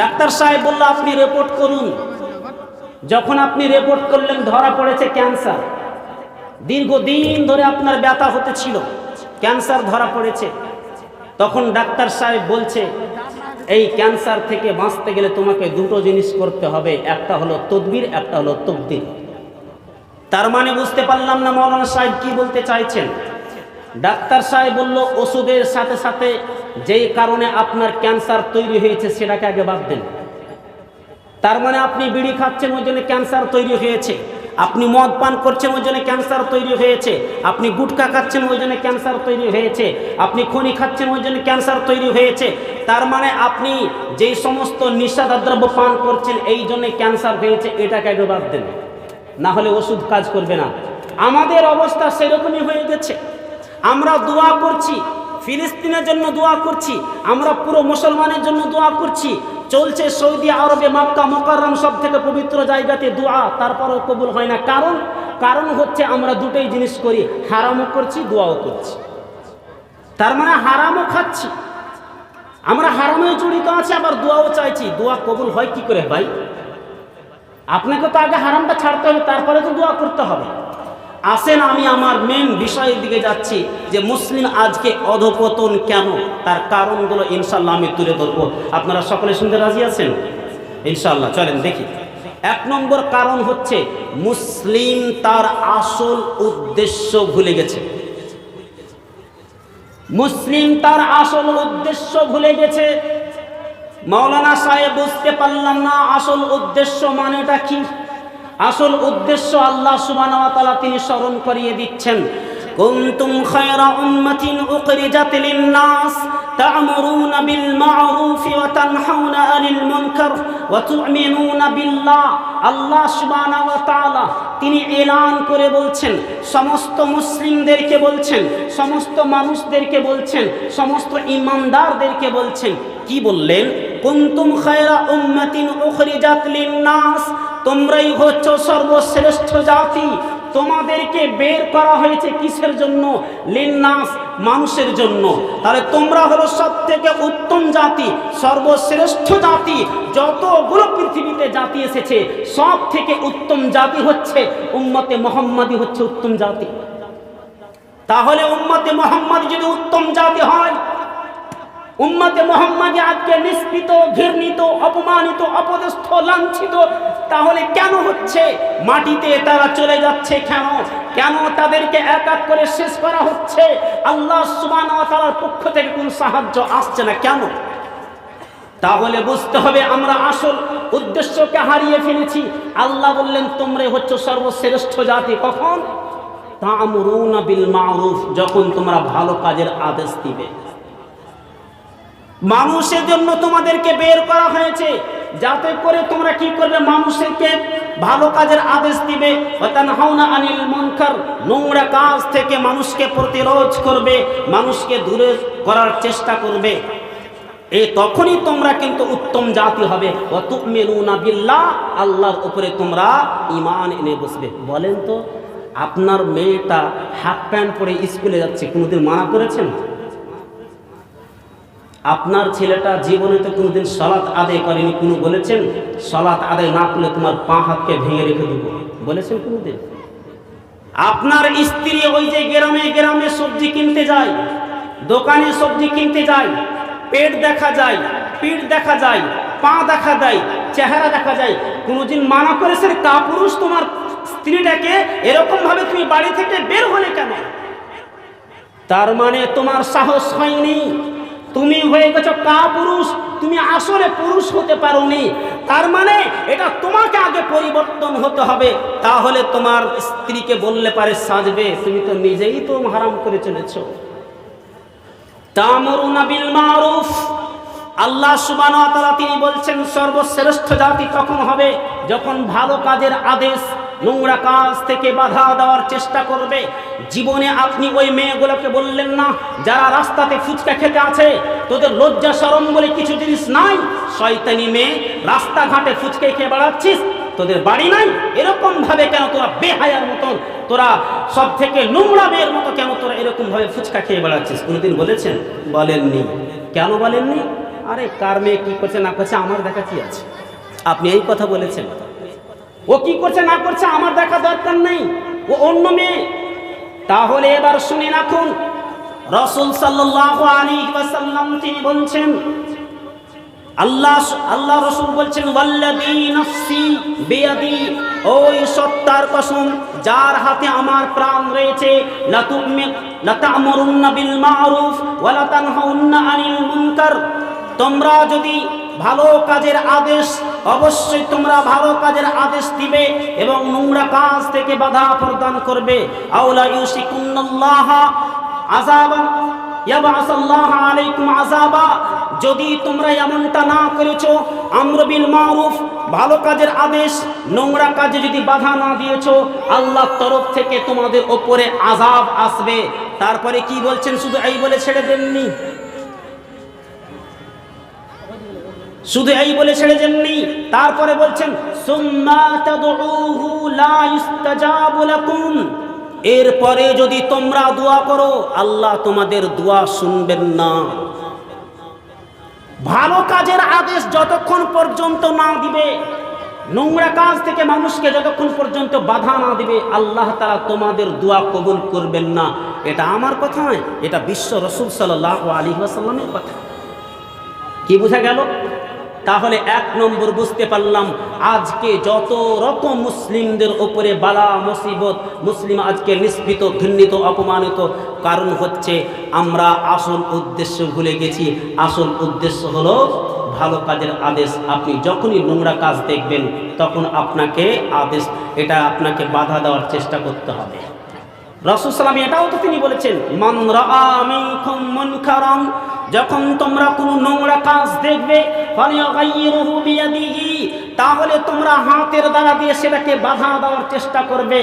Doctor সাহেব বলল, আপনি রিপোর্ট করুন। যখন আপনি রিপোর্ট করলেন, ধরা পড়েছে ক্যান্সার দীর্ঘদিন ধরে আপনার ব্যথা হতে ছিল ক্যান্সার ধরা পড়েছে। তখন ডাক্তার সাহেব বলছে, এই ক্যান্সার থেকে বাঁচতে গেলে তোমাকে দুটো জিনিস করতে হবে। একটা হলো তদবির, একটা হলো তকদির। তার মানে বুঝতে পারলাম না মৌলানা সাহেব কি বলতে চাইছেন? ডাক্তার সাহেব বলল, ওষুধের সাথে সাথে যেই কারণে আপনার ক্যান্সার তৈরি হয়েছে সেটাকে আগে বাদ দেন। তার মানে আপনি বিড়ি খাচ্ছেন, ওই জন্য ক্যান্সার তৈরি হয়েছে। আপনি মদ পান করছেন, ওই জন্য ক্যান্সার তৈরি হয়েছে। আপনি গুটকা খাচ্ছেন, ওই জন্য ক্যান্সার তৈরি হয়েছে। আপনি খনি খাচ্ছেন, ওই জন্য ক্যান্সার তৈরি হয়েছে। তার মানে আপনি যেই সমস্ত নিষাদ্রব্য পান করছেন, এই জন্য ক্যান্সার হয়েছে, এটাকে আগে বাদ দেন। না হলে ওষুধ কাজ করবে না। আমাদের অবস্থা সেরকমই হয়ে গেছে। আমরা দোয়া করছি, ফিলিস্তিনের জন্য দোয়া করছি, আমরা পুরো মুসলমানের জন্য দোয়া করছি। চলছে সৌদি আরবে মাক্কা মোকাররম সব থেকে পবিত্র জায়গাতে দোয়া, তারপরও কবুল হয় না। কারণ কারণ হচ্ছে আমরা দুটোই জিনিস করি, হারামও করছি, দোয়াও করছি। তার মানে হারামও খাচ্ছি। আমরা হারামেও জড়িত আছি, আবার দোয়াও চাইছি। দোয়া কবুল হয় কি করে ভাই? আপনাকে তো আগে হারামটা ছাড়তে হবে, তারপরে তো দোয়া করতে হবে। আসেন আমি আমার মেন বিষয়ের দিকে যাচ্ছি যে মুসলিম আজকে অধপতন কেন? তার কারণগুলো ইনশাল্লাহ আমি তুলে ধরবো। আপনারা সকলে শুনতে রাজি আছেন? ইনশাল্লাহ চলেন দেখি। এক নম্বর কারণ হচ্ছে মুসলিম তার আসল উদ্দেশ্য ভুলে গেছে। মুসলিম তার আসল উদ্দেশ্য ভুলে গেছে। মাওলানা সাহেব, বুঝতে পারলাম না আসল উদ্দেশ্য মানেটা কি? আসল উদ্দেশ্য আল্লাহ সুবহানাহু তিনি স্মরণ করিয়ে দিচ্ছেন। কুনতুম খায়রা উম্মাতিন উখরিজাত লিন-নাস, তা'মুরুনা বিল মা'রুফ ওয়া তানহাউনা আনিল মুনকার ওয়া তু'মিনুনা বিল্লাহ। আল্লাহ সুবহানাহু ওয়া তাআলা তিনি এলান করে বলছেন, সমস্ত মুসলিমদেরকে বলছেন, সমস্ত মানুষদেরকে বলছেন, সমস্ত ইমানদারদেরকে বলছেন। কি বললেন? কুনতুম খায়রা উম্মাতিন উখরিজাত লিন-নাস তোমরাই হচ্ছ সর্বশ্রেষ্ঠ জাতি। তোমাদেরকে বের করা হয়েছে কিসের জন্য? লিন্নাস মানুষের জন্য। তাহলে তোমরা হলো সব থেকে উত্তম জাতি, সর্বশ্রেষ্ঠ জাতি। যতগুলো পৃথিবীতে জাতি এসেছে সব থেকে উত্তম জাতি হচ্ছে উম্মতে মোহাম্মদী হচ্ছে উত্তম জাতি। তাহলে উম্মতে মোহাম্মদ যদি উত্তম জাতি হয়, উম্মতে মোহাম্মদ আজকে নিষ্পিত, ঘৃণিত, অপমানিত, অপদস্থ, লাঞ্ছিত তাহলে কেন হচ্ছে? মাটিতে তারা চলে যাচ্ছে কেন? কেন তাদেরকে এক এক করে শেষ করা হচ্ছে? আল্লাহ তাআলার পক্ষ থেকে কোন সাহায্য আসছে না কেন? তাহলে বুঝতে হবে আমরা আসল উদ্দেশ্যকে হারিয়ে ফেলেছি। আল্লাহ বললেন তোমরাই হচ্ছে সর্বশ্রেষ্ঠ জাতি। কখন? বিল মা'রুফ, যখন তোমরা ভালো কাজের আদেশ দিবে। মানুষের জন্য তোমাদেরকে বের করা হয়েছে। যাতে করে তোমরা কি করবে? মানুষকে ভালো কাজের আদেশ দিবে। আনিল নোংরা কাজ থেকে মানুষকে প্রতিরোধ করবে, মানুষকে দূরে করার চেষ্টা করবে। এই তখনই তোমরা কিন্তু উত্তম জাতি হবে। বিল্লাহ, আল্লাহর উপরে তোমরা ইমান এনে বসবে। বলেন তো, আপনার মেয়েটা হাফ প্যান্ট পরে স্কুলে যাচ্ছে, কোনোদিন মানা করেছেন? আপনার ছেলেটা জীবনে তো কোনোদিন সলাৎ আদায় করেনি। কোনো বলেছেন? সলাৎ আদায় না করলে তোমার পা হাতকে ভেঙে রেখে দেবো। বলেছেন কোনোদিন? আপনার স্ত্রী ওই যে গ্রামে গ্রামে সবজি কিনতে যায়, দোকানে সবজি কিনতে যায়, পেট দেখা যায়, পিঠ দেখা যায়, পা দেখা দেয় চেহারা দেখা যায়, কোনোদিন মানা করেছেন? কাপুরুষ তোমার স্ত্রীটাকে এরকম ভাবে তুমি বাড়ি থেকে বের হলে কেন? তার মানে তোমার সাহস হয়নি। তুমি হয়ে গেছো কা পুরুষ তুমি আসলে পুরুষ হতে পারোনি। তার মানে এটা তোমাকে আগে পরিবর্তন হতে হবে। তাহলে তোমার স্ত্রীকে বললে পারে, সাজবে, তুমি তো নিজেই তো হারাম করে চলেছ। আল্লাহ সুবান তিনি বলছেন, সর্বশ্রেষ্ঠ জাতি তখন হবে যখন ভালো কাজের আদেশ নোংরা কাজ থেকে বাধা দেওয়ার চেষ্টা করবে। জীবনে আপনি ওই মেয়েগুলোকে বললেন না, যারা রাস্তাতে ফুচকা খেতে আছে, তোদের লজ্জা সরম বলে কিছু জিনিস নাই? শয়তানি মেয়ে, রাস্তাঘাটে ফুচকে খেয়ে বেড়াচ্ছিস? তোদের বাড়ি নাই? এরকম ভাবে কেন তোরা বেহায়ার মতন, তোরা সব থেকে নোংরা মেয়ের মতো কেন তোরা এরকম ভাবে ফুচকা খেয়ে বেড়াচ্ছিস? কোনোদিন বলেছেন? বলেননি। কেন বলেননি? আরে, কার মেয়ে কি করছে না করছে, আমার দেখা কি আছে? আপনি এই কথা বলেছেন। ও কি করছে, না করছে, আমার দেখা দরকার নেই। ও অন্য মেয়ে। তাহলে এবার শুনে রাখুন, রসুল ওয়াসাল্লাম তিনি বলছেন, আল্লাহ আল্লাহ রসুল বলছেন ওই সত্তার কসম, যার হাতে আমার প্রাণ রয়েছে বিল তোমরা যদি ভালো কাজের আদেশ অবশ্যই তোমরা ভালো কাজের আদেশ দিবে এবং নোংরা কাজ থেকে বাধা প্রদান করবে। আউলা ইউসিকুন্নাল্লাহ আযাবান আলাইকুম যদি তোমরা এমনটা না করেছ আমরবিল মারুফ, ভালো কাজের আদেশ, নোংরা কাজে যদি বাধা না দিয়েছ, আল্লাহর তরফ থেকে তোমাদের ওপরে আজাব আসবে। তারপরে কি বলছেন? শুধু এই বলে ছেড়ে দেননি। শুধু এই বলে ছেড়ে দেননি তারপরে বলছেন এরপরে যদি তোমরা দোয়া করো, আল্লাহ তোমাদের দোয়া শুনবেন না। ভালো কাজের আদেশ যতক্ষণ পর্যন্ত না দিবে, নোংরা কাজ থেকে মানুষকে যতক্ষণ পর্যন্ত বাধা না দিবে, আল্লাহ তারা তোমাদের দোয়া কবুল করবেন না। এটা আমার কথা নয়, এটা বিশ্ব রসুল সাল্লাহ আলী আসাল্লামের কথা। কি বোঝা গেল? তাহলে এক নম্বর বুঝতে পারলাম, আজকে যত রকম মুসলিমদের ওপরে বালা, মুসিবত, মুসলিম আজকে নিষ্পিত, ঘৃণিত, অপমানিত। কারণ হচ্ছে আমরা আসল উদ্দেশ্য ভুলে গেছি। আসল উদ্দেশ্য হলো ভালো কাজের আদেশ। আপনি যখনই নোংরা কাজ দেখবেন, তখন আপনাকে আদেশ, এটা আপনাকে বাধা দেওয়ার চেষ্টা করতে হবে। রসুল সালামী এটাও তো তিনি বলেছেন, মান মুনকারান যখন তোমরা কোনো নোংরা কাজ দেখবে তাহলে তোমরা হাতের দ্বারা দিয়ে সেটাকে বাধা দেওয়ার চেষ্টা করবে।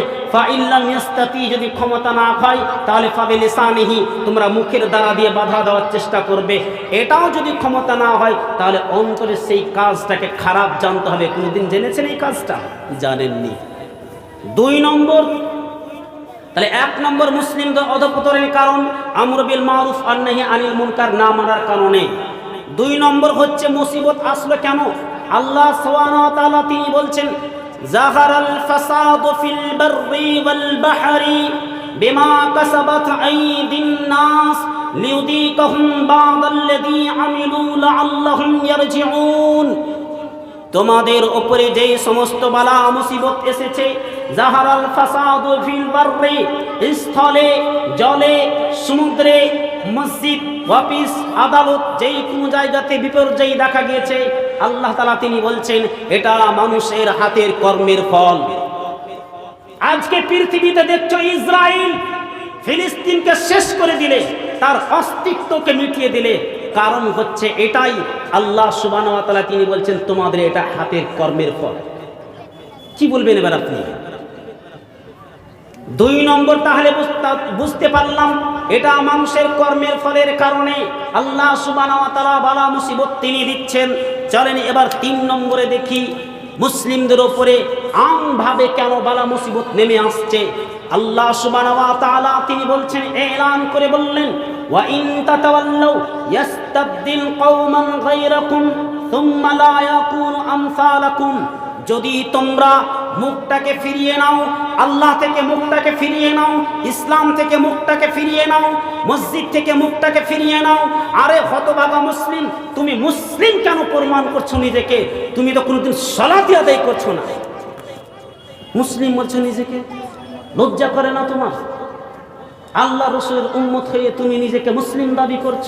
যদি ক্ষমতা না হয়, তাহলে ফাবে লিসানিহি তোমরা মুখের দ্বারা দিয়ে বাধা দেওয়ার চেষ্টা করবে। এটাও যদি ক্ষমতা না হয়, তাহলে অন্তরে সেই কাজটাকে খারাপ জানতে হবে। কোনোদিন জেনেছেন এই কাজটা? জানেননি। দুই নম্বর তাহলে এক নম্বর মুসলিমদের অধপতনের কারণ, আমর বিল মারুফ আর নাহি আনিল মুনকার না মানার কারণে। দুই নম্বর হচ্ছে মুসিবত আসলো কেন? আল্লাহ ওয়া তিনি বলছেন কাসাবাত আইদিন নাস তোমাদের ওপরে যেই সমস্ত বালা মুসিবত এসেছে জাহারাল ফাসাদু ফিল বাররি, স্থলে, জলে, সমুদ্রে, মসজিদ, অফিস, আদালত, যেই কোনো জায়গাতে বিপর্যয় দেখা গিয়েছে, আল্লাহ তালা তিনি বলছেন, এটা মানুষের হাতের কর্মের ফল। আজকে পৃথিবীতে দেখছ ইসরায়েল ফিলিস্তিনকে শেষ করে দিলে, তার অস্তিত্বকে মিটিয়ে দিলে। কারণ হচ্ছে এটাই আল্লাহ সুবান তিনি বলছেন, তোমাদের এটা হাতের কর্মের ফল। কি বলবেন এবার আপনি? দুই নম্বর তাহলে বুঝতা- পারলাম, এটা মানুষের কর্মের ফলের কারণে আল্লাহ সুবান বালা মুসিবত তিনি দিচ্ছেন। চলেন এবার তিন নম্বরে দেখি, মুসলিমদের ওপরে আমভাবে কেন বালা মুসিবত নেমে আসছে? আল্লাহ সুবান তিনি বলছেন, এলান করে বললেন যদি তোমরা মুখটাকে ফিরিয়ে নাও, আল্লাহ থেকে মুখটাকে ফিরিয়ে নাও, ইসলাম থেকে মুখটাকে ফিরিয়ে নাও, মসজিদ থেকে মুখটাকে ফিরিয়ে নাও। আরে হতভাগা মুসলিম, তুমি মুসলিম কেন প্রমাণ করছ নিজেকে? তুমি তো কোনোদিন সলাতি আদায় করছ না। মুসলিম বলছো নিজেকে, লজ্জা করে না তোমার? আল্লাহ রসুলের উম্মত হয়ে তুমি নিজেকে মুসলিম দাবি করছ।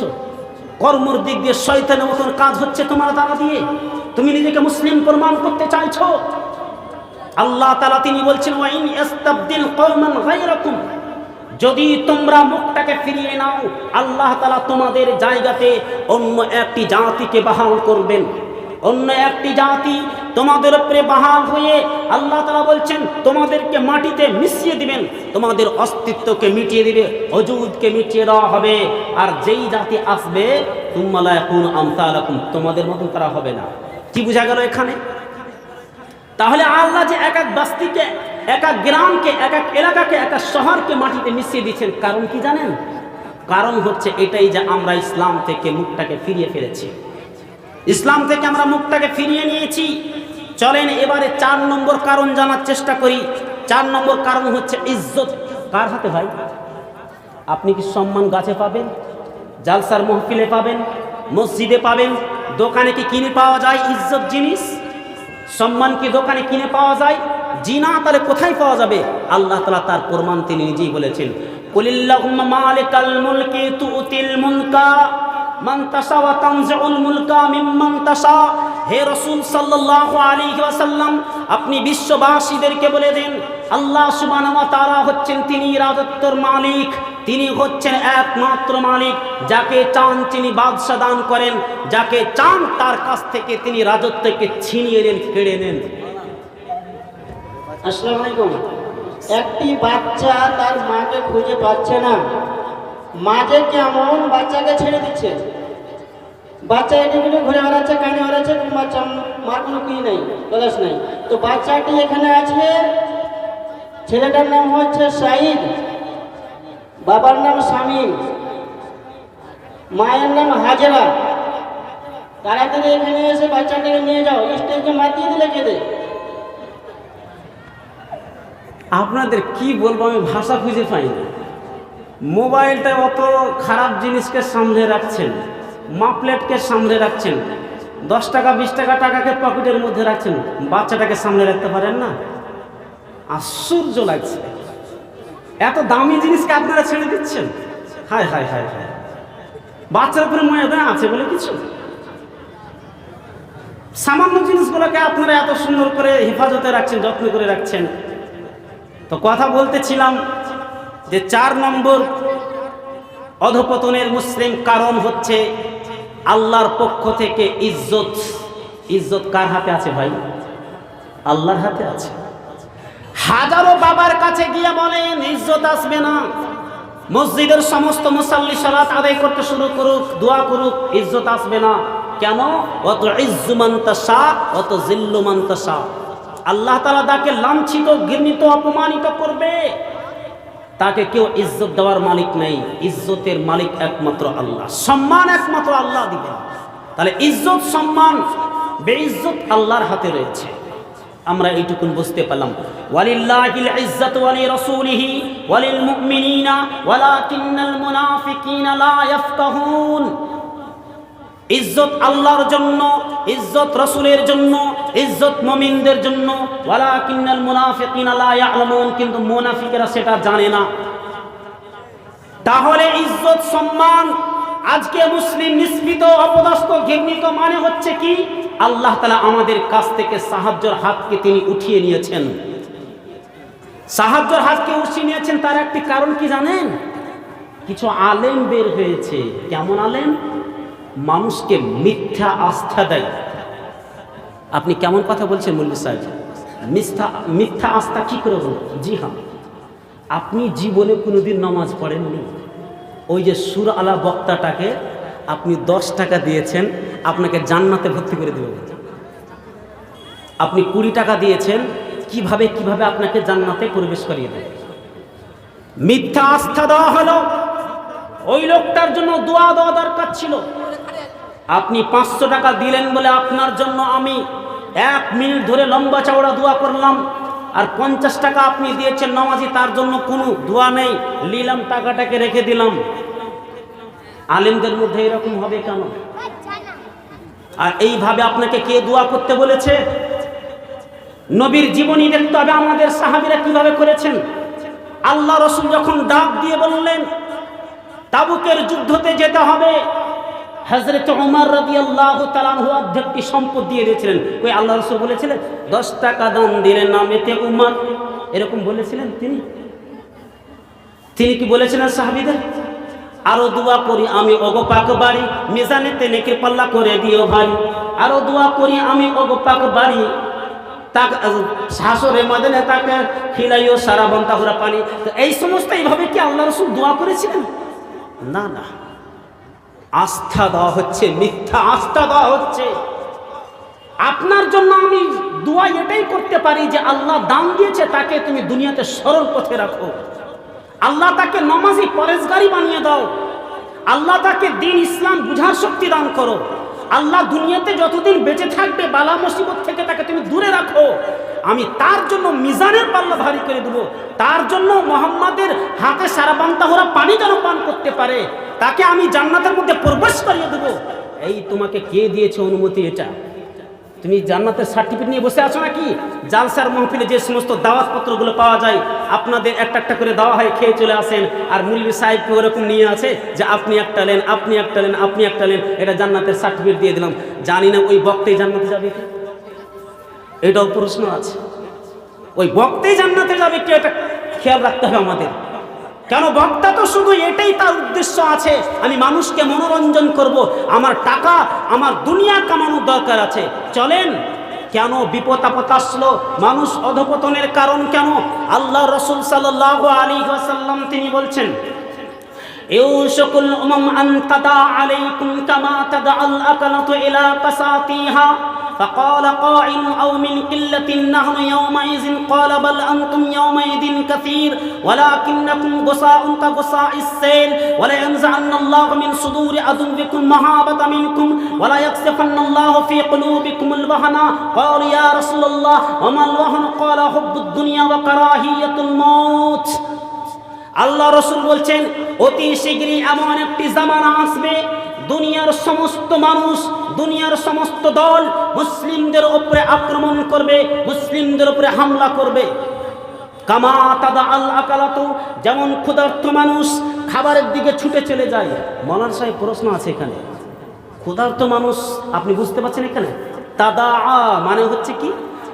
কর্মর দিক দিয়ে শয়তানের মতন কাজ হচ্ছে তোমার দ্বারা দিয়ে। তুমি নিজেকে মুসলিম প্রমাণ করতে চাইছো। আল্লাহ তালা তিনি বলছেন, ওয়াইন যদি তোমরা মুখটাকে ফিরিয়ে নাও, আল্লাহ তালা তোমাদের জায়গাতে অন্য একটি জাতিকে বাহাল করবেন। অন্য একটি জাতি তোমাদের উপরে বাহাল হয়ে আল্লাহ তালা বলছেন, তোমাদেরকে মাটিতে মিশিয়ে দিবেন। তোমাদের অস্তিত্বকে মিটিয়ে দিবে অজুদকে মিটিয়ে দেওয়া হবে। আর যেই জাতি আসবে তুমালা এখন আমতালাকুম তোমাদের মতন তারা হবে না। কি বোঝা গেল এখানে? তাহলে আল্লাহ যে এক এক বস্তিকে, এক এক গ্রামকে, এক এক এলাকাকে, এক এক শহরকে মাটিতে মিশিয়ে দিচ্ছেন কারণ কি জানেন? কারণ হচ্ছে এটাই যে আমরা ইসলাম থেকে মুখটাকে ফিরিয়ে ফেলেছি। ইসলাম থেকে আমরা মুখটাকে ফিরিয়ে নিয়েছি। চলেন এবারে চার নম্বর কারণ জানার চেষ্টা করি। চার নম্বর কারণ হচ্ছে ইজ্জত। কার হাতে ভাই? আপনি কি সম্মান গাছে পাবেন? জালসার মহফিলে পাবেন? মসজিদে পাবেন? দোকানে কি কিনে পাওয়া যায় ইজ্জত জিনিস? সম্মান কি দোকানে কিনে পাওয়া যায়? জিনা তাহলে কোথায় পাওয়া যাবে? আল্লাহ তালা তার প্রমাণ তিনি নিজেই বলেছেন। মুলকি হে ওয়াসাল্লাম, আপনি বিশ্ববাসীদেরকে বলে দেন আল্লাহ ওয়া তাআলা হচ্ছেন তিনি রাজত্বর মালিক। তিনি হচ্ছেন একমাত্র মালিক, যাকে চান তিনি বাদশা দান করেন, যাকে চান তার কাছ থেকে তিনি রাজত্বকে ছিনিয়ে নেন, কেড়ে নেন। আসসালামু আলাইকুম। একটি বাচ্চা তার মাকে খুঁজে পাচ্ছে না। মাঝে কেমন বাচ্চাকে ছেড়ে দিচ্ছে? বাচ্চা এদিকে ঘুরে বেড়াচ্ছে, কানে বেড়াচ্ছে বাচ্চা, মার কোনো কি নেই দলাস নেই। তো বাচ্চাটি এখানে আছে ছেলেটার নাম হচ্ছে সাইদ, বাবার নাম শামীম, মায়ের নাম হাজেরা। তাড়াতাড়ি এখানে এসে বাচ্চাটাকে নিয়ে যাও, স্টেজে মাতিয়ে দিলে কেঁদে। আপনাদের কি বলব, আমি ভাষা খুঁজে পাই না। মোবাইলটা অত খারাপ জিনিসকে সামনে রাখছেন, মাপলেটকে সামনে রাখছেন, দশ টাকা, বিশ টাকা টাকাকে পকেটের মধ্যে রাখছেন, বাচ্চাটাকে সামনে রাখতে পারেন না? আশ্চর্য লাগছে। এত দামি জিনিসকে আপনারা ছেড়ে দিচ্ছেন? হায় হায় হায় হায়। বাচ্চার উপরে ময়দা আছে বলে কিছু? সামান্য জিনিসগুলোকে আপনারা এত সুন্দর করে হেফাজতে রাখছেন, যত্ন করে রাখছেন। তো কথা বলতেছিলাম যে চার নম্বর অধপতনের মুসলিম কারণ হচ্ছে আল্লাহর পক্ষ থেকে ইজ্জত। ইজ্জত কার হাতে আছে ভাই? আল্লাহর হাতে আছে। হাজারো বাবার কাছে গিয়ে বলেন, ইজ্জত আসবে না। মসজিদের সমস্ত মুসাল্লি সালাত আদায় করতে শুরু করুক, দোয়া করুক, ইজ্জত আসবে না। কেন? অত ইজ্জুমান্তাসা অত জিল্লুমান্তাসা আল্লাহ তালা তাকে লাঞ্ছিত, ঘৃণিত, অপমানিত করবে। তাকে কেউ ইজ্জত দেওয়ার মালিক নেই। ইজ্জতের মালিক একমাত্র আল্লাহ। সম্মান একমাত্র আল্লাহ দিবেন। তাহলে ইজ্জত, সম্মান, বেইজ্জত আল্লাহর হাতে রয়েছে। আমরা এইটুকুন বুঝতে পারলাম। ওয়ালিল্লাহিল ইজ্জাত ওয়ালি রাসূলিহি ওয়ালিল মুমিনিনা ওয়ালাকিন্নাল মুনাফিকিনা লা ইয়াফকাহুন। ইজ্জত আল্লাহর জন্য, ইজ্জত রসুলের জন্য, ইজ্জত মমিনদের জন্য, ওয়ালাকিন্নাল মুনাফিকিনা লা ইয়ালামুন, কিন্তু মুনাফিকেরা সেটা জানে না। তাহলে ইজ্জত সম্মান আজকে মুসলিম নিষ্পিত অপদস্থ, ঘৃণিত মানে হচ্ছে কি? আল্লাহ তালা আমাদের কাছ থেকে সাহায্যর হাতকে তিনি উঠিয়ে নিয়েছেন। সাহায্যর হাতকে উঠিয়ে নিয়েছেন তার একটি কারণ কি জানেন? কিছু আলেম বের হয়েছে। কেমন আলেম? মানুষকে মিথ্যা আস্থা দেয়। আপনি কেমন কথা বলছেন মল্লি সাহেব? মিথ্যা মিথ্যা আস্থা কি করে জি হ্যাঁ। আপনি জীবনে কোনোদিন নামাজ পড়েননি? ওই যে সুর আলা বক্তাটাকে আপনি দশ টাকা দিয়েছেন, আপনাকে জান্নাতে ভর্তি করে দেবে। আপনি কুড়ি টাকা দিয়েছেন, কীভাবে কীভাবে আপনাকে জান্নাতে প্রবেশ করিয়ে দেবে? মিথ্যা আস্থা দেওয়া হলো। ওই লোকটার জন্য দোয়া দেওয়া দরকার ছিল। আপনি পাঁচশো টাকা দিলেন বলে আপনার জন্য আমি এক মিনিট ধরে লম্বা চওড়া দোয়া করলাম। আর পঞ্চাশ টাকা আপনি দিয়েছেন নামাজি, তার জন্য কোনো দোয়া নেই। নিলাম টাকাটাকে রেখে দিলাম। আলেমদের মধ্যে এরকম হবে কেন? আর এইভাবে আপনাকে কে দোয়া করতে বলেছে? নবীর জীবনী দেখতে হবে আমাদের সাহাবিরা কীভাবে করেছেন। আল্লাহ রসুল যখন ডাক দিয়ে বললেন, তাবুকের যুদ্ধতে যেতে হবে হজরত উমর রবি আল্লাহ তালানহু অর্ধেকটি সম্পদ দিয়ে দিয়েছিলেন। ওই আল্লাহ রসুল বলেছিলেন, দশ টাকা দান দিলেন নামেতে উমর। এরকম বলেছিলেন তিনি। তিনি কি বলেছিলেন সাহাবিদের? আরও দোয়া করি আমি, ওগো পাক বাড়ি মিজানেতে নেকের পাল্লা করে দিও ভাই। আরও দোয়া করি আমি, ওগো পাক বাড়ি। তাকে, শাসরে মদনে তাকে খিলাইও সারা বন্তাহুরা পানি। তো এই সমস্ত এইভাবে কি আল্লাহ রসুল দোয়া করেছিলেন? না না। আস্থা দেওয়া হচ্ছে, মিথ্যা আস্থা দেওয়া হচ্ছে। আপনার জন্য আমি দোয়া এটাই করতে পারি যে আল্লাহ দান দিয়েছে, তাকে তুমি দুনিয়াতে সরল পথে রাখো। আল্লাহ তাকে নমাজি পরেজগারি বানিয়ে দাও। আল্লাহ তাকে দিন ইসলাম বুঝার শক্তি দান করো। আল্লাহ দুনিয়াতে যতদিন বেঁচে থাকবে, বালা মুসিবত থেকে তাকে তুমি দূরে রাখো। আমি তার জন্য মিজানের পাল্লা ভারী করে দেবো। তার জন্য মোহাম্মদের হাতে সারা বান্তাহরা পানি যেন পান করতে পারে। তাকে আমি জান্নাতের মধ্যে প্রবেশ করিয়ে দেবো। এই তোমাকে কে দিয়েছে অনুমতি এটা? তুমি জান্নাতের সার্টিফিকেট নিয়ে বসে আছো নাকি? জালসার মহফিলে যে সমস্ত দাওয়াতপত্রগুলো পাওয়া যায়, আপনাদের একটা একটা করে দেওয়া হয়, খেয়ে চলে আসেন। আর মুরলি সাহেবকে ওরকম নিয়ে আছে যে, আপনি একটা নেন, আপনি একটা নেন, আপনি একটা লেন এটা জান্নাতের সার্টিফিকেট দিয়ে দিলাম। জানি না ওই বক্তেই জান্নাতে যাবে এটাও প্রশ্ন আছে। ওই বক্তেই জান্নাতে যাবে কি? এটা খেয়াল রাখতে হবে আমাদের। কেন বক্তা তো শুধু এটাই তার উদ্দেশ্য আছে, আমি মানুষকে মনোরঞ্জন করব, আমার টাকা, আমার দুনিয়া কামানোর দরকার আছে। চলেন, কেন বিপদ আপদ আসলো? মানুষ অধপতনের কারণ কেন? আল্লাহ রসুল সাল আলী আসাল্লাম তিনি বলছেন ইউশকুল فقال قائل أو من قلة نحن يومئذ قال بل أنتم يومئذ كثير ولكنكم غصاء كغصاء السيل ولا ينزعن الله من صدور عدوكم مهابة منكم ولا يقذفن الله في قلوبكم الوهن قال يا رسول الله وما الوهن قال حب الدنيا وكراهية الموت আল্লাহ রসুল বলছেন অতি শীঘ্রই এমন একটি জামানা আসবে দুনিয়ার সমস্ত মানুষ, দুনিয়ার সমস্ত দল মুসলিমদের উপরে আক্রমণ করবে, মুসলিমদের উপরে হামলা করবে। কামা তাদা আল আকালাতো, যেমন ক্ষুধার্ত মানুষ খাবারের দিকে ছুটে চলে যায়। মলার সাহেব, প্রশ্ন আছে এখানে। ক্ষুধার্ত মানুষ, আপনি বুঝতে পারছেন এখানে? তাদা মানে হচ্ছে কি?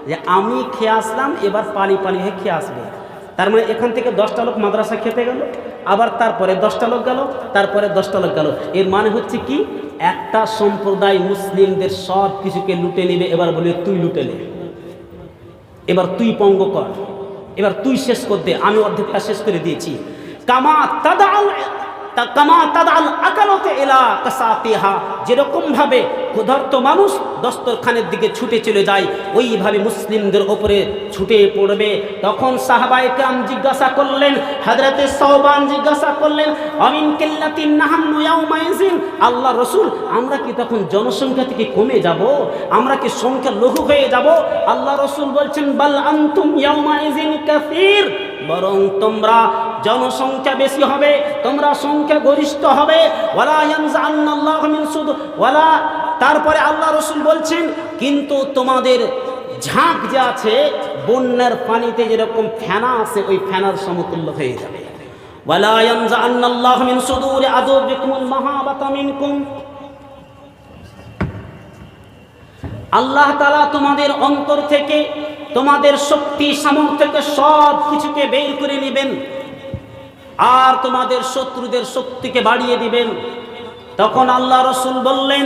যে আমি খেয়ে আসলাম, এবার পানি পানি হয়ে খেয়ে আসবে। তার মানে এখান থেকে দশটা লোক মাদ্রাসা খেতে গেল, আবার তারপরে দশটা লোক গেল, তারপরে দশটা লোক গেল। এর মানে হচ্ছে কি, একটা সম্প্রদায় মুসলিমদের সব কিছুকে লুটে নেবে, এবার বলে তুই লুটে নে। এবার তুই পঙ্গ কর। এবার তুই শেষ করতে আমি অর্ধেকটা শেষ করে দিয়েছি। কামা তাদাল তা কামা তাদাল আকালতে এলা কাসাতিহা। যেরকম ভাবে ক্ষুধার্ত মানুষ দস্তরখানের দিকে ছুটে চলে যায়, ওইভাবে মুসলিমদের ওপরে ছুটে পড়বে। তখন সাহাবায়ে কেরাম জিজ্ঞাসা করলেন হযরতে সওবান জিজ্ঞাসা করলেন, আমিন কিল্লাতিন নাহান্নু ইয়াউমাইজিন আল্লাহ রসুল, আমরা কি তখন জনসংখ্যা থেকে কমে যাব? আমরা কি সংখ্যা লঘু হয়ে যাব? আল্লাহ রসুল বলছেন, বাল আনতুম ইয়াউমাইজিন কাসীর? বরং তোমরা জনসংখ্যা বেশি হবে, তোমরা সংখ্যা গরিষ্ঠ হবে। ওয়ালা তারপরে আল্লাহ রসুল বলছেন, কিন্তু তোমাদের ঝাঁক যে আছে, বন্যার পানিতে যেরকম ফেনা আছে, ওই ফেনার সমতুল্য হয়ে যাবে। আল্লাহ তালা তোমাদের অন্তর থেকে, তোমাদের শক্তি, সামর্থ্য থেকে সব কিছুকে বের করে নেবেন। আর তোমাদের শত্রুদের শক্তিকে বাড়িয়ে দিবেন। তখন আল্লাহ রসুল বললেন,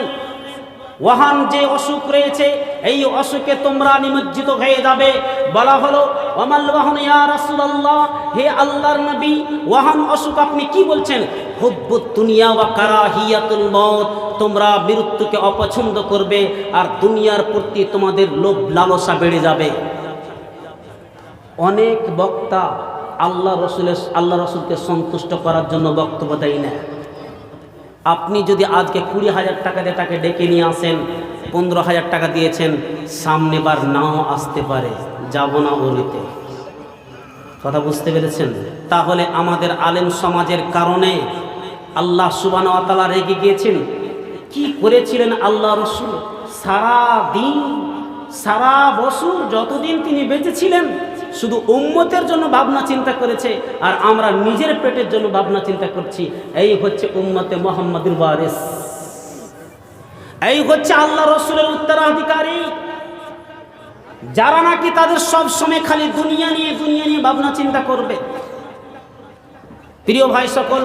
ওয়াহান যে অসুখ রয়েছে, এই অসুখে তোমরা নিমজ্জিত হয়ে যাবে। বলা হলো ওমাল ওয়াহন ইয়া রাসূলুল্লাহ, হে আল্লাহর নবী, ওয়াহান অসুখ আপনি কি বলছেন? হুব্বুত দুনিয়া ওয়া কারাহিয়াতুল মউত, তোমরা মৃত্যুকে অপছন্দ করবে আর দুনিয়ার প্রতি তোমাদের লোভ লালসা বেড়ে যাবে। অনেক বক্তা আল্লাহ রসুলের, আল্লাহ রসুলকে সন্তুষ্ট করার জন্য বক্তব্য দেয় না। আপনি যদি আজকে কুড়ি হাজার টাকা দিয়ে তাকে ডেকে নিয়ে আসেন, পনেরো হাজার টাকা দিয়েছেন, সামনে বার নাও আসতে পারে, যাব না ওরিতে কথা বুঝতে পেরেছেন? তাহলে আমাদের আলেম সমাজের কারণে আল্লাহ সুবানতালা রেগে গিয়েছেন? কি করেছিলেন আল্লাহ রসুল? সারা দিন, সারা বছর যতদিন তিনি বেঁচে ছিলেন শুধু উম্মতের জন্য ভাবনা চিন্তা করেছে, আর আমরা নিজের পেটের জন্য ভাবনা চিন্তা করছি। এই হচ্ছে উম্মতে মোহাম্মদুল ওয়ারিস। এই হচ্ছে আল্লাহ রসুলের উত্তরাধিকারী। যারা নাকি তাদের সব সময় খালি দুনিয়া নিয়ে দুনিয়া নিয়ে ভাবনা চিন্তা করবে। প্রিয় ভাই সকল,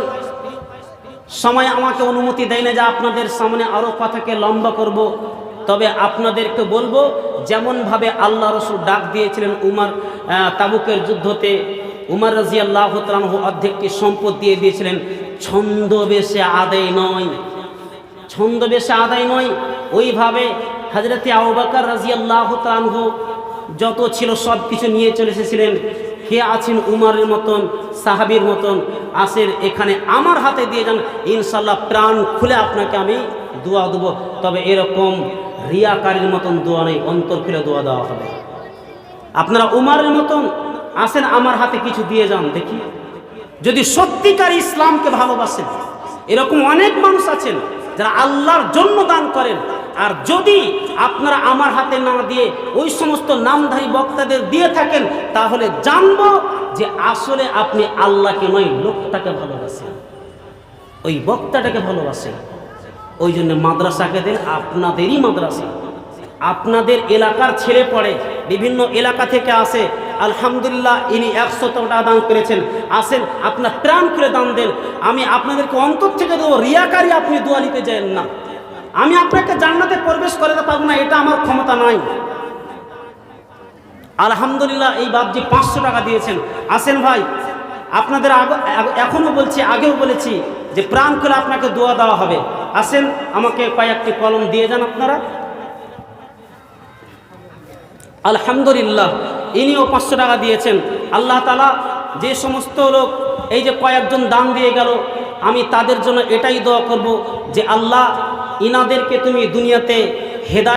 সময় আমাকে অনুমতি দেয় না যে আপনাদের সামনে আরও কথাকে লম্বা করব। তবে আপনাদেরকে বলব, যেমনভাবে আল্লাহ রসুল ডাক দিয়েছিলেন উমার তাবুকের যুদ্ধতে, উমার রাজি আল্লাহ অর্ধেকটি সম্পদ দিয়ে দিয়েছিলেন, ছন্দবেশে আদায় নয়। ছন্দবেশে আদায় নয়, ওইভাবে হাজরতে আউবাকার রাজি আল্লাহ তানহু যত ছিল সব কিছু নিয়ে চলে এসেছিলেন, কে আছেন উমারের মতন, সাহাবির মতন, আসেন এখানে আমার হাতে দিয়ে যান ইনশাল্লাহ প্রাণ খুলে আপনাকে আমি দোয়া দেবো। তবে এরকম রিয়াকারীর মতন দোয়া নেই, অন্তর খুলে দোয়া দেওয়া হবে। আপনারা উমারের মতন আসেন আমার হাতে কিছু দিয়ে যান, দেখি। যদি সত্যিকার ইসলামকে ভালোবাসেন, এরকম অনেক মানুষ আছেন যারা আল্লাহর জন্য দান করেন, আর যদি আপনারা আমার হাতে না দিয়ে ওই সমস্ত নামধারী বক্তাদের দিয়ে থাকেন, তাহলে জানব যে আসলে আপনি আল্লাহকে নয়, লোকটাকে ভালোবাসেন। ওই বক্তাটাকে ভালোবাসেন। ওই জন্য মাদ্রাসাকে দেন আপনাদেরই মাদ্রাসা। আপনাদের এলাকার ছেলে পড়ে, বিভিন্ন এলাকা থেকে আসে, আলহামদুলিল্লাহ ইনি একশো টাকা দান করেছেন। আসেন, আপনার প্রাণ করে দান দেন। আমি আপনাদেরকে অন্তর থেকে দেবো, রিয়াকারী আপনি দোয়া নিতে যান না। আমি আপনাকে জান্নাতে প্রবেশ করাতে পারব না, এটা আমার ক্ষমতা নাই। আলহামদুলিল্লাহ এই বাপজি পাঁচশো টাকা দিয়েছেন। আসেন ভাই, আপনাদের আগ- বলছি, আগেও বলেছি যে প্রাণ করে আপনাকে দোয়া দেওয়া হবে। আসেন আমাকে কয়েকটি কলম দিয়ে যান আপনারা। আলহামদুলিল্লাহ, ইনিও পাঁচশো টাকা দিয়েছেন। আল্লাহ তালা যে সমস্ত লোক এই যে কয়েকজন দান দিয়ে গেল, আমি তাদের জন্য এটাই দোয়া করব যে আল্লাহ, ইনাদেরকে তুমি দুনিয়াতে হেদা